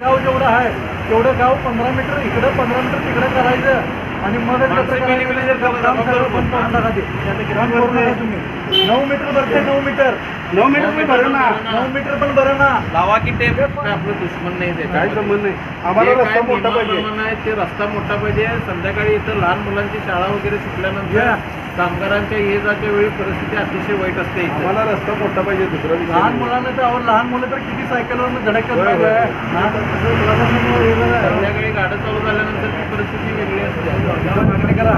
गाव जेवढं आहे. तेवढं गाव पंधरा मीटर इकडं पंधरा मीटर तिकडं करायचं. आणि मग मिली मिली नऊ मीटर भरते नऊ मीटर नऊ मीटर पण भरू ना. नऊ मीटर पण बरं ना. लावा की टेप आपलं दुश्मन नाही काय. संबंध नाही. आम्हाला रस्ता काय मोठा पाहिजे. ते रस्ता मोठा पाहिजे. संध्याकाळी इथं लहान मुलांची शाळा वगैरे सुटल्यानंतर. कामगारांच्या ये जाच्या वेळी परिस्थिती अतिशय वाईट असते इथं. आम्हाला रस्ता मोठा पाहिजे दुसरा लहान. मुलांना तर लहान मुलं तर किती सायकलवर धडकत संध्याकाळी चालू झाल्यानंतर ती परिस्थिती वेगळी असते. मागणी करा.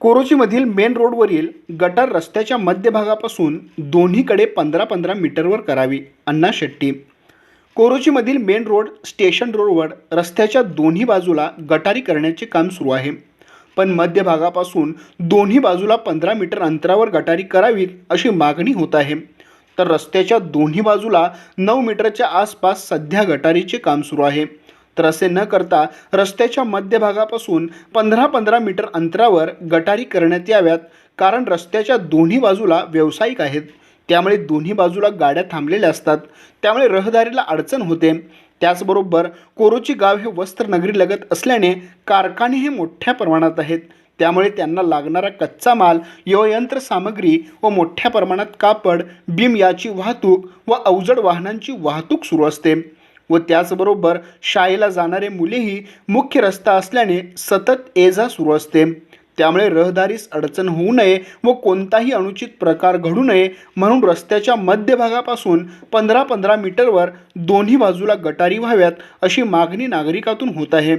कोरोचीमधील मेन रोडवरील गटार रस्त्याच्या मध्यभागापासून दोन्हीकडे पंधरा पंधरा मीटरवर करावी अण्णा शेट्टी. कोरोचीमधील मेन रोड स्टेशन रोडवर रस्त्याच्या दोन्ही बाजूला गटारी करण्याचे काम सुरू आहे. पण मध्यभागापासून दोन्ही बाजूला पंधरा मीटर अंतरावर गटारी करावीत अशी मागणी होत आहे. तर रस्त्याच्या दोन्ही बाजूला नऊ मीटरच्या आसपास सध्या गटारीचे काम सुरू आहे. तर असे न करता रस्त्याच्या मध्यभागापासून पंधरा पंधरा मीटर अंतरावर गटारी करण्यात याव्यात कारण रस्त्याच्या दोन्ही बाजूला व्यावसायिक आहेत. त्यामुळे दोन्ही बाजूला गाड्या थांबलेल्या असतात. त्यामुळे रहदारीला अडचण होते. त्याचबरोबर कोरोची गाव हे वस्त्रनगरीलगत असल्याने कारखाने हे मोठ्या प्रमाणात आहेत. त्यामुळे त्यांना लागणारा कच्चा माल व यंत्रसामग्री व मोठ्या प्रमाणात कापड बीम याची वाहतूक व अवजड वाहनांची वाहतूक सुरू असते व त्याचबरोबर शाळेला जाणारे मुलेही मुख्य रस्ता असल्याने सतत ये जा सुरू असते. त्यामुळे रहदारीस अडचण होऊ नये व कोणताही अनुचित प्रकार घडू नये म्हणून रस्त्याच्या मध्यभागापासून पंधरा पंधरा मीटरवर दोन्ही बाजूला गटारी व्हाव्यात अशी मागणी नागरिकातून होत आहे.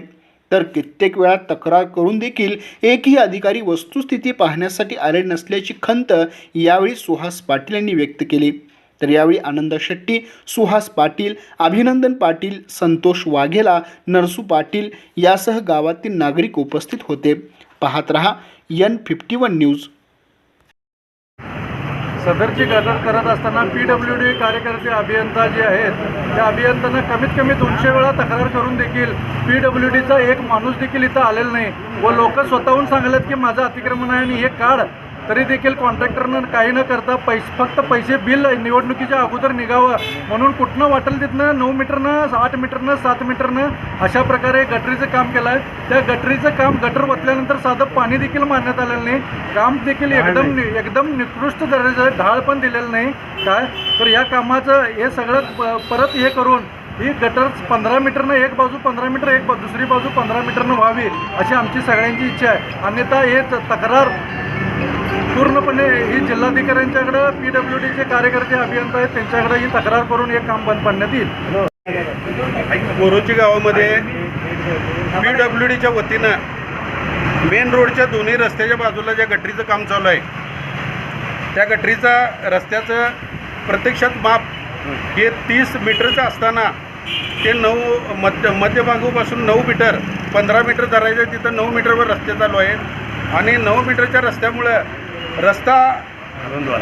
तर कित्येक वेळा तक्रार करून देखील एकही अधिकारी वस्तुस्थिती पाहण्यासाठी आले नसल्याची खंत यावेळी सुहास पाटील यांनी व्यक्त केली. तर यावेळी आनंद शेट्टी सुहास पाटील अभिनंदन पाटील संतोष वाघेला नरसू पाटील यासह गावातील नागरिक उपस्थित होते. पाहत रहा एन फिफ्टी वन न्यूज सदरची गजर करत असताना पी डब्ल्यू डी कार्यकर्ते अभियंता जे आहेत त्या अभियंत्यांना कमीत कमी दोनशे वेळा तक्रार करून देखील पी डब्ल्यू डीचा एक माणूस देखील इथं आलेला नाही. व लोक स्वतःहून सांगलेत की माझं अतिक्रमण आहे आणि हे काढ. तरी देखील कॉन्ट्रॅक्टरनं काही न करता पैसे फक्त पैसे बिल निवडणुकीच्या अगोदर निघावं. म्हणून कुठनं वाटेल तिथनं नऊ मीटरनं आठ मीटरनं सात मीटरनं अशा प्रकारे गटरीचं काम केलं आहे त्या गटरीचं काम गटर वतल्यानंतर साधं पाणी देखील मारण्यात आलेलं नाही. काम देखील एकदम एकदम निकृष्ट दर्जाचं आहे. ढाळ पण दिलेलं नाही. काय? तर या कामाचं हे सगळं परत हे करून ही गटर पंधरा मीटरनं एक बाजू पंधरा मीटर एक बा- दुसरी बाजू पंधरा मीटरनं व्हावी अशी आमची सगळ्यांची इच्छा आहे. अन्यथा हे तक्रार पूर्णपणे ही जिल्हाधिकाऱ्यांच्याकडं पी डब्ल्यू डीचे कार्यकर्ते अभियंता आहेत त्यांच्याकडे ही तक्रार करून हे काम बंद पाडण्यात येईल. कोरोची गावामध्ये पी डब्ल्यू डीच्या वतीनं मेन रोडच्या दोन्ही रस्त्याच्या बाजूला ज्या गटरीचं काम चालू आहे त्या गटरीचा रस्त्याचं प्रत्यक्षात माप हे तीस मीटरचं असताना ते नऊ मध्य मध्यभागापासून नऊ मीटर पंधरा मीटर धरायचं तिथं नऊ मीटरवर रस्ते चालू आहेत. आणि नऊ मीटरच्या रस्त्यामुळं रस्ता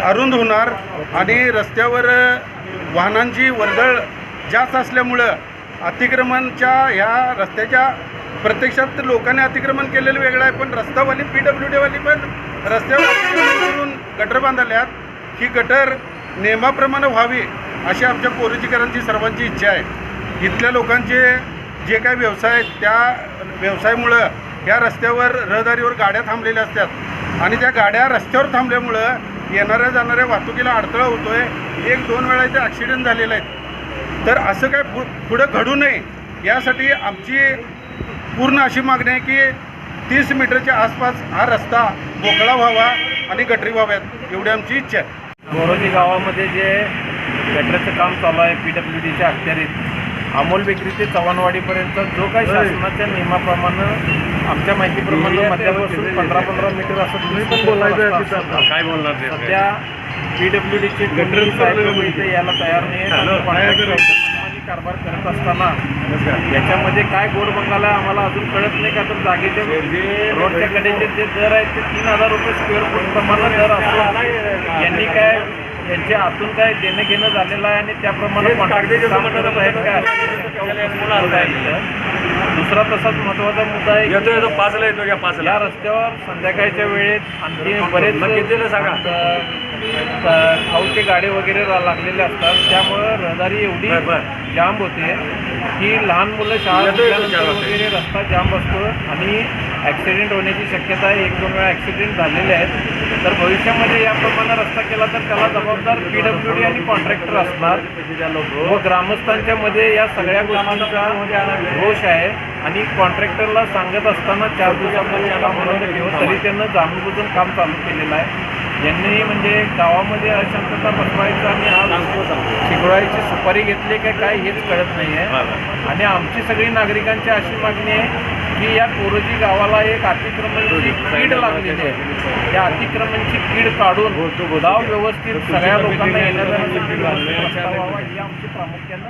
अरुंद होणार आणि रस्त्यावर वाहनांची वर्दळ जास्त असल्यामुळं अतिक्रमणच्या ह्या रस्त्याच्या प्रत्यक्षात लोकांनी अतिक्रमण केलेलं वेगळं आहे पण रस्तावाली पी डब्ल्यू डीवाली पण रस्त्यावर अतिक्रमण करून गटर बांधल्यात. ही गटर नियमाप्रमाणे व्हावी अशी आमच्या कोरोचीकरांची सर्वांची इच्छा आहे. इथल्या लोकांचे जे काही व्यवसाय आहेत त्या व्यवसायामुळं या रस्त्यावर रहदारीवर गाड्या थांबलेल्या असतात. आणि त्या गाड्या रस्त्यावर थांबल्यामुळं येणाऱ्या जाणाऱ्या वाहतुकीला अडथळा होतो आहे एक दोन वेळा इथे ॲक्सिडेंट झालेले आहेत तर असं काय पु पुढं घडू नये यासाठी आमची पूर्ण अशी मागणी आहे की तीस मीटरच्या आसपास हा रस्ता मोकळा व्हावा आणि गटरी व्हाव्यात. एवढी आमची इच्छा आहे. बोरोजी गावामध्ये जे गटरचं काम चालू आहे पी डब्ल्यू डीच्या अखत्यारीत अमोल बेकरी ते चव्हाणवाडीपर्यंत जो काही शासनाच्या नियमाप्रमाणे आमच्या माहितीप्रमाणे मध्यापासून पंधरा पंधरा मीटर असं तुम्ही पण काय बोलणार सध्या पी डब्ल्यू डीचे गटर साहेब इथे यायला तयार नाही कारभार करत असताना याच्यामध्ये काय गोड बंगाला आहे आम्हाला अजून कळत नाही का? तर जागेचे रोडच्या कडेचे जे दर आहेत ते तीन हजार रुपये स्क्वेअर फूट प्रमाणे दर काय यांच्या हातून काय देणं घेणं झालेलं आहे आणि त्याप्रमाणे contractor दुसरा तसाच महत्त्वाचा मुद्दा आहे येतो येतो पाचला येतो या पाचला? या रस्त्यावर संध्याकाळच्या वेळेत आणखी बरेच कितीला सांगा? खाऊचे गाडे वगैरे लागलेले असतात. त्यामुळं रहदारी एवढी. जाम होते की लहान मुलं शाळा. वगैरे रस्ता जाम असतो आणि ॲक्सिडेंट होण्याची शक्यता आहे. एक दोन वेळा ॲक्सिडेंट झालेले आहेत. तर भविष्यामध्ये याप्रमाणे रस्ता केला तर त्याला जबाबदार पी डब्ल्यू डी आणि कॉन्ट्रॅक्टर असणार. व ग्रामस्थांच्या मध्ये या सगळ्या गोष्टींचा रोष आहे. आणि कॉन्ट्रॅक्टरला सांगत असताना चार दिवसामध्ये काम बंद ठेवत तरी त्यांना जाणून बुजून काम चालू केलेलं आहे. यांनी म्हणजे गावामध्ये अशांतता बसवायचं आणि आज शिकवायची सुपारी घेतली काय काय हेच कळत नाही आहे. आणि आमची सगळी नागरिकांची अशी मागणी आहे की या कोरोजी गावाला एक अतिक्रमणची कीड लागलेली आहे. त्या अतिक्रमणची कीड काढून गाव व्यवस्थित सगळ्या लोकांना येण्याचा ही आमची प्रामुख्यानं